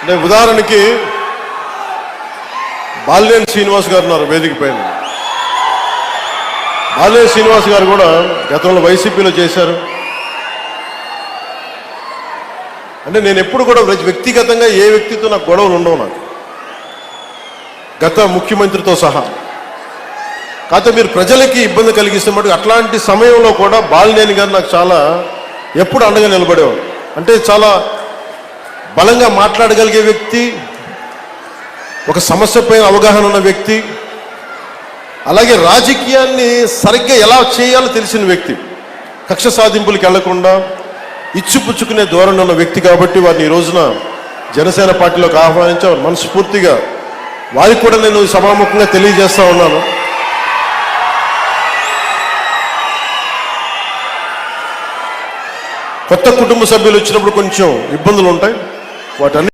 అంటే ఉదాహరణకి బాల్యం శ్రీనివాస్ గారు ఉన్నారు వేదిక పైన. బాల్యం శ్రీనివాస్ గారు కూడా గతంలో వైసీపీలో చేశారు. అంటే నేను ఎప్పుడు కూడా వ్యక్తిగతంగా ఏ వ్యక్తితో నాకు గొడవలు ఉండవు నాకు. గత ముఖ్యమంత్రితో సహా. కాకపోతే మీరు ప్రజలకి ఇబ్బంది కలిగిస్తే మటుకు అట్లాంటి సమయంలో కూడా బాలినేని గారు నాకు చాలా ఎప్పుడు అండగా నిలబడేవారు. అంటే చాలా బలంగా మాట్లాడగలిగే వ్యక్తి ఒక సమస్యపై అవగాహన ఉన్న వ్యక్తి అలాగే రాజకీయాన్ని సరిగ్గా ఎలా చేయాలో తెలిసిన వ్యక్తి కక్ష సాధింపులకు వెళ్ళకుండా ఇచ్చిపుచ్చుకునే ధోరణి ఉన్న వ్యక్తి కాబట్టి వారిని ఈ రోజున జనసేన పార్టీలోకి ఆహ్వానించి. మనస్ఫూర్తిగా వారికి కూడా నేను సభాముఖంగా తెలియజేస్తా ఉన్నాను. కొత్త కుటుంబ సభ్యులు వచ్చినప్పుడు కొంచెం ఇబ్బందులు ఉంటాయి. వాటన్ని